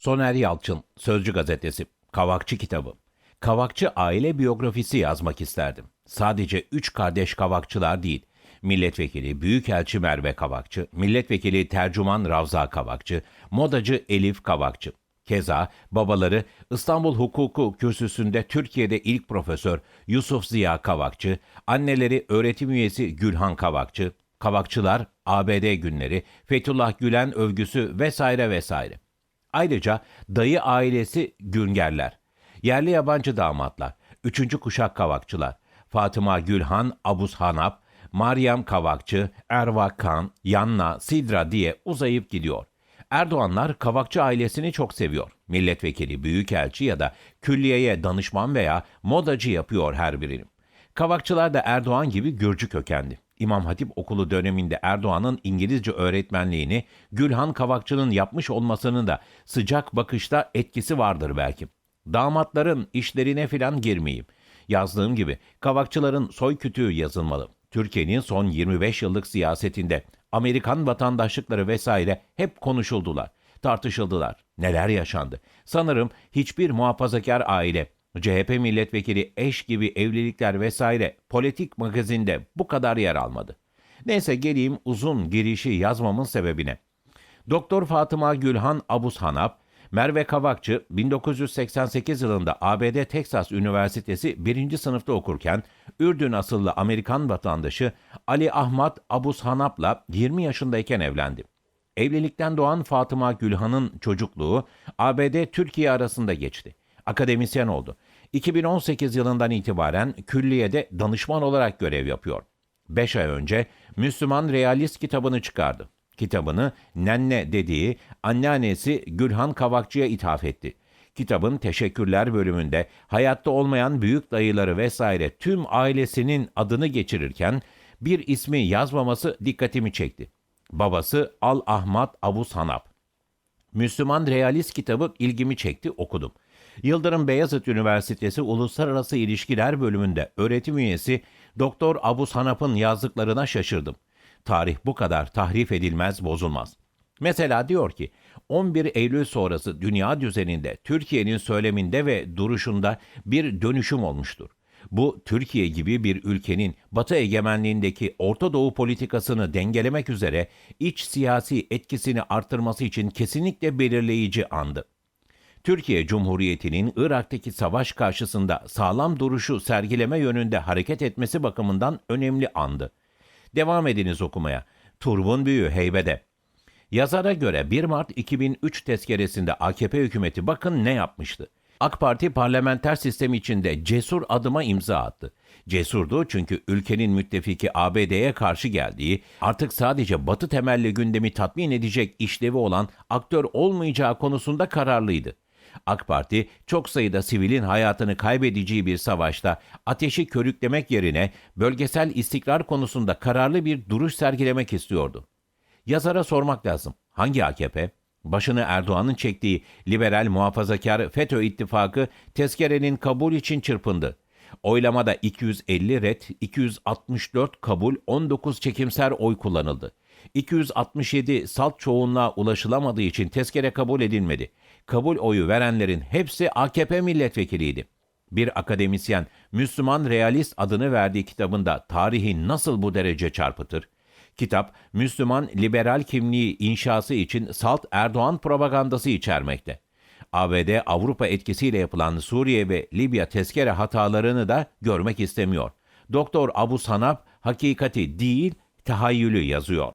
Soner Yalçın, Sözcü Gazetesi, Kavakçı kitabı. Kavakçı aile biyografisi yazmak isterdim. Sadece üç kardeş kavakçılar değil. Milletvekili Büyükelçi Merve Kavakçı, Milletvekili Tercüman Ravza Kavakçı, modacı Elif Kavakçı. Keza babaları İstanbul Hukuku Kürsüsü'nde Türkiye'de ilk profesör Yusuf Ziya Kavakçı, anneleri öğretim üyesi Gülhan Kavakçı, Kavakçılar, ABD günleri, Fethullah Gülen övgüsü vesaire vesaire. Ayrıca dayı ailesi Güngerler, yerli yabancı damatlar, üçüncü kuşak kavakçılar, Fatıma Gülhan, Abuz Hanap, Meryem Kavakçı, Erva Kan, Yanna, Sidra diye uzayıp gidiyor. Erdoğanlar Kavakçı ailesini çok seviyor. Milletvekili, büyükelçi ya da külliyeye danışman veya modacı yapıyor her birini. Kavakçılar da Erdoğan gibi Gürcü kökenli. İmam Hatip Okulu döneminde Erdoğan'ın İngilizce öğretmenliğini Gülhan Kavakçı'nın yapmış olmasının da sıcak bakışta etkisi vardır belki. Damatların işlerine filan girmeyeyim. Yazdığım gibi kavakçıların soy kütüğü yazılmalı. Türkiye'nin son 25 yıllık siyasetinde Amerikan vatandaşlıkları vesaire hep konuşuldular, tartışıldılar. Neler yaşandı? Sanırım hiçbir muhafazakar aile, CHP milletvekili eş gibi evlilikler vesaire politik magazinde bu kadar yer almadı. Neyse geleyim uzun girişi yazmamın sebebine. Doktor Fatıma Gülhan Abus Hanap, Merve Kavakçı 1988 yılında ABD Texas Üniversitesi 1. sınıfta okurken Ürdün asıllı Amerikan vatandaşı Ali Ahmet Abus Hanap'la 20 yaşındayken evlendi. Evlilikten doğan Fatıma Gülhan'ın çocukluğu ABD-Türkiye arasında geçti. Akademisyen oldu. 2018 yılından itibaren külliyede danışman olarak görev yapıyor. 5 ay önce Müslüman Realist kitabını çıkardı. Kitabını nenne dediği anneannesi Gülhan Kavakçı'ya ithaf etti. Kitabın teşekkürler bölümünde hayatta olmayan büyük dayıları vesaire tüm ailesinin adını geçirirken bir ismi yazmaması dikkatimi çekti. Babası Al Ahmet Abu Sanap. Müslüman Realist kitabı ilgimi çekti okudum. Yıldırım Beyazıt Üniversitesi Uluslararası İlişkiler bölümünde öğretim üyesi Doktor Abu Sanap'ın yazdıklarına şaşırdım. Tarih bu kadar tahrif edilmez, bozulmaz. Mesela diyor ki 11 Eylül sonrası dünya düzeninde Türkiye'nin söyleminde ve duruşunda bir dönüşüm olmuştur. Bu Türkiye gibi bir ülkenin Batı egemenliğindeki Orta Doğu politikasını dengelemek üzere iç siyasi etkisini artırması için kesinlikle belirleyici andı. Türkiye Cumhuriyeti'nin Irak'taki savaş karşısında sağlam duruşu sergileme yönünde hareket etmesi bakımından önemli andı. Devam ediniz okumaya. Turbun büyüğü heybede. Yazara göre 1 Mart 2003 tezkeresinde AKP hükümeti bakın ne yapmıştı. AK Parti parlamenter sistemi içinde cesur adıma imza attı. Cesurdu çünkü ülkenin müttefiki ABD'ye karşı geldiği, artık sadece batı temelli gündemi tatmin edecek işlevi olan aktör olmayacağı konusunda kararlıydı. AK Parti çok sayıda sivilin hayatını kaybedeceği bir savaşta ateşi körüklemek yerine bölgesel istikrar konusunda kararlı bir duruş sergilemek istiyordu. Yazara sormak lazım. Hangi AKP? Başını Erdoğan'ın çektiği liberal muhafazakar FETÖ ittifakı tezkerenin kabul için çırpındı. Oylamada 250 red, 264 kabul, 19 çekimser oy kullanıldı. 267 salt çoğunluğa ulaşılamadığı için tezkere kabul edilmedi. Kabul oyu verenlerin hepsi AKP milletvekiliydi. Bir akademisyen Müslüman Realist adını verdiği kitabında tarihi nasıl bu derece çarpıtır? Kitap, Müslüman liberal kimliği inşası için salt Erdoğan propagandası içermekte. ABD Avrupa etkisiyle yapılan Suriye ve Libya tezkere hatalarını da görmek istemiyor. Doktor Abu Sanab hakikati değil, tahayyülü yazıyor.